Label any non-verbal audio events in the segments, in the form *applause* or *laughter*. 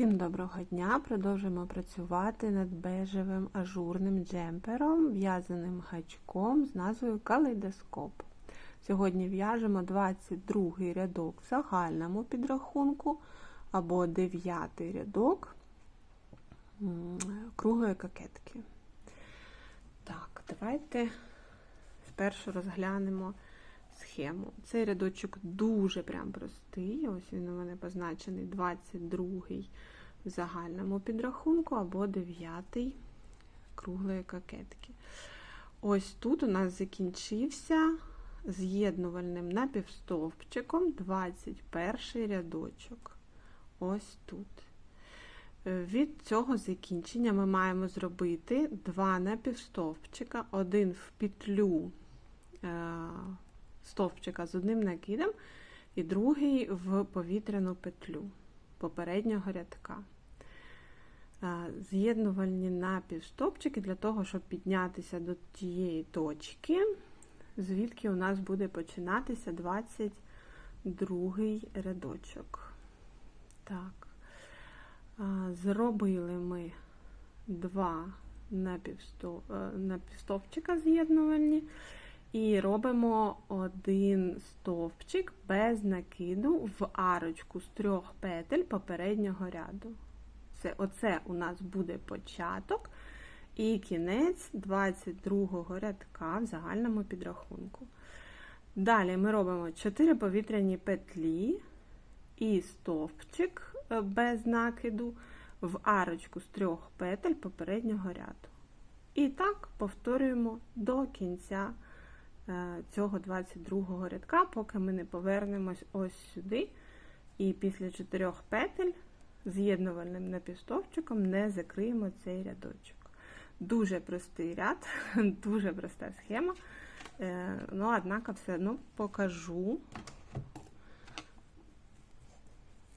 Всім доброго дня! Продовжуємо працювати над бежевим ажурним джемпером, в'язаним гачком з назвою Калейдоскоп. Сьогодні в'яжемо 22 рядок в загальному підрахунку або 9 рядок круглої кокетки. Так, давайте спершу розглянемо схему. Цей рядочок дуже прям простий. Ось він у мене позначений 22-й в загальному підрахунку або 9-й круглої кокетки. Ось тут у нас закінчився з'єднувальним напівстовпчиком 21 рядочок. Ось тут. Від цього закінчення ми маємо зробити два напівстовпчика, один в петлю стовпчика з одним накидом, і другий в повітряну петлю попереднього рядка. З'єднувальні напівстовпчики для того, щоб піднятися до тієї точки, звідки у нас буде починатися 22 рядочок. Так, зробили ми два напівстовпчика з'єднувальні. І робимо один стовпчик без накиду в арочку з трьох петель попереднього ряду. Це, Оце у нас буде початок і кінець 22 рядка в загальному підрахунку. Далі ми робимо 4 повітряні петлі і стовпчик е, без накиду в арочку з трьох петель попереднього ряду. І так повторюємо до кінця. Е, цього 22 рядка, поки ми не повернемось ось сюди, і після чотирьох петель з'єднувальним напівстовпчиком не закриємо цей рядочок. Дуже простий ряд, *laughs* дуже проста схема. Е, ну, однак, все одно покажу,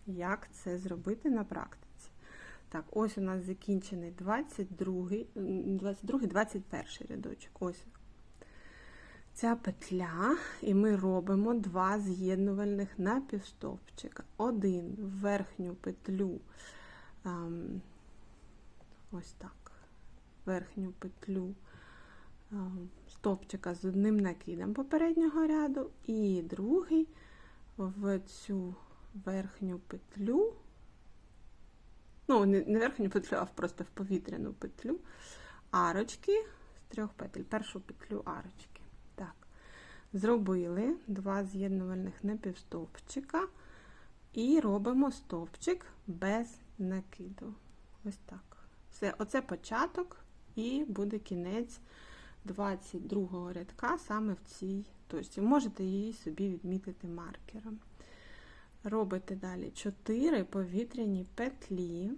як це зробити на практиці. Так, ось у нас закінчений 22, 22 21 рядочок. Ось ця петля, і ми робимо два з'єднувальних напівстовпчика. Один в верхню петлю, ем, ось так, верхню петлю ем, стовпчика з одним накидом попереднього ряду, і другий в цю верхню петлю, ну, не верхню петлю, а просто в повітряну петлю арочки з трьох петель, першу петлю арочки. Зробили два з'єднувальних напівстовпчика і робимо стовпчик без накиду. Ось так. Все, оце початок, і буде кінець 22-го рядка саме в цій точці. Можете її собі відмітити маркером. Робите далі 4 повітряні петлі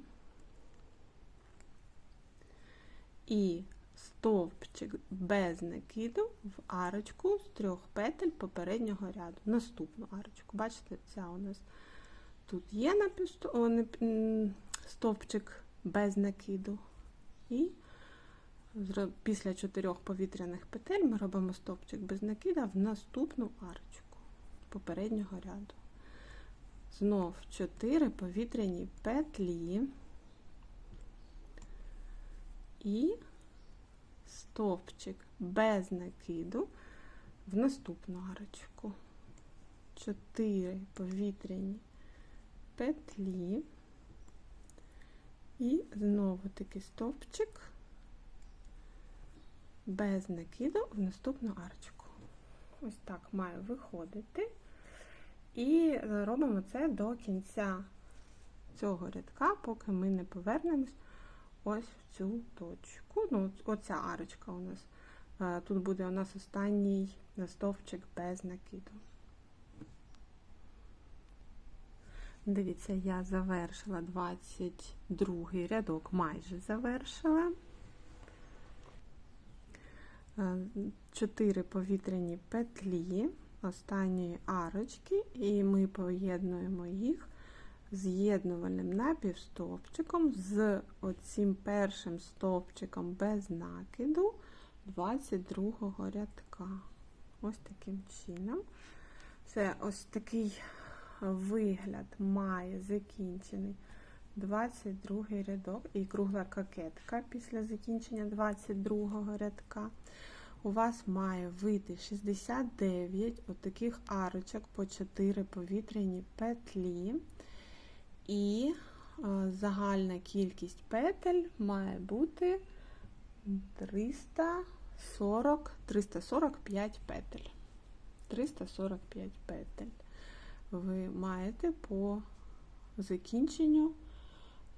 і стовпчик без накиду в арочку з трьох петель попереднього ряду. Наступну арочку. Бачите, ця у нас тут є стовпчик без накиду. І після чотирьох повітряних петель ми робимо стовпчик без накида в наступну арочку попереднього ряду. Знов 4 повітряні петлі і стовпчик без накиду в наступну арочку. 4 повітряні петлі і знову таки стовпчик без накиду в наступну арочку. Ось так має виходити. І робимо це до кінця цього рядка, поки ми не повернемось ось в цю точку. Ну, Оця арочка у нас. Е, тут буде у нас останній стовпчик без накиду. Дивіться, я завершила 22 рядок, майже завершила. 4 е, повітряні петлі останньої арочки, і ми поєднуємо їх з'єднувальним напівстовпчиком з оцим першим стовпчиком без накиду 22 рядка. Ось таким чином. Це ось такий вигляд має закінчений 22 рядок і кругла кокетка після закінчення 22 рядка. У вас має вийти 69 отаких арочок по 4 повітряні петлі. І е, загальна кількість петель має бути 340, 345 петель. 345 петель ви маєте по закінченню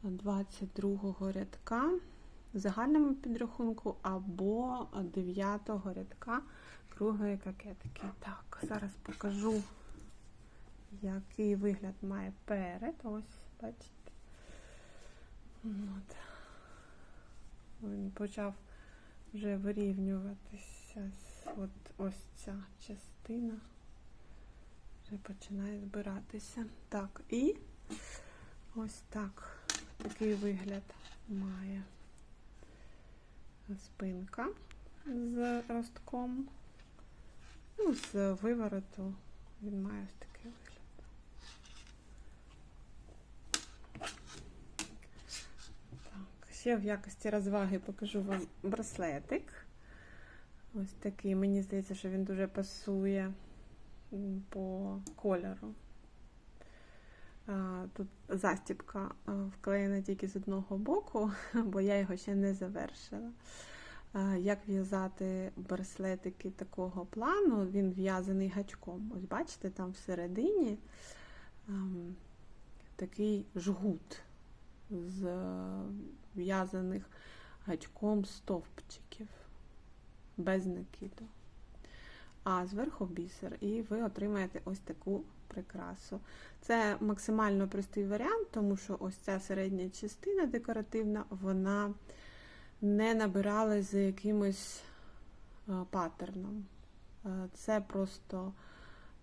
22 рядка загальному підрахунку або 9 рядка круглої кокетки. Так, зараз покажу, який вигляд має перед. Ось, бачите. От. Він почав вже вирівнюватися. От ось ця частина вже починає збиратися. Так, і ось так такий вигляд має спинка з ростком. Ну, з вивороту він має ось такий вигляд. Так, ще в якості розваги покажу вам браслетик. Ось такий. Мені здається, що він дуже пасує по кольору. Тут застібка вклеєна тільки з одного боку, *laughs* бо я його ще не завершила. Як в'язати браслетики такого плану, він в'язаний гачком. Ось бачите, там всередині такий жгут з в'язаних гачком стовпчиків без накиду. А зверху бісер, і ви отримаєте ось таку прикрасу. Це максимально простий варіант, тому що ось ця середня частина декоративна, вона не набирала за якимось паттерном. Це просто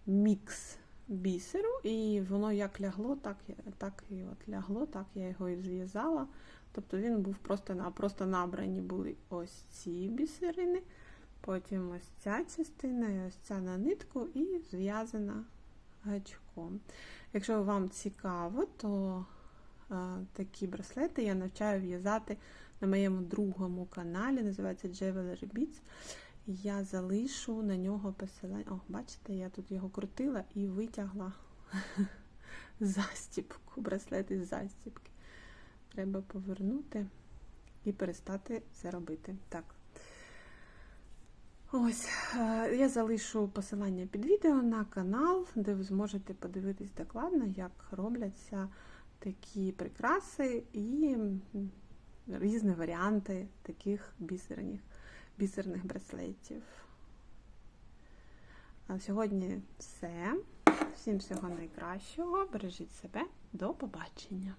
мікс бісеру, і воно як лягло, так так і от лягло, так я його і зв'язала. Тобто він був просто просто набрані були ось ці бісерини, потім ось ця частина, і ось ця на нитку, і зв'язана гачком. Якщо вам цікаво, то а, такі браслети я навчаю в'язати на моєму другому каналі, називається Jewelry Beats. Я залишу на нього посилання. О, бачите, я тут його крутила і витягла *laughs* застіпку, браслет із застіпки. Треба повернути і перестати це робити. Так. Ось, е, я залишу посилання під відео на канал, де ви зможете подивитись докладно, як робляться такі прикраси і різні варіанти таких бісерних, бісерних браслетів. А сьогодні все. Всім всього найкращого. Бережіть себе. До побачення!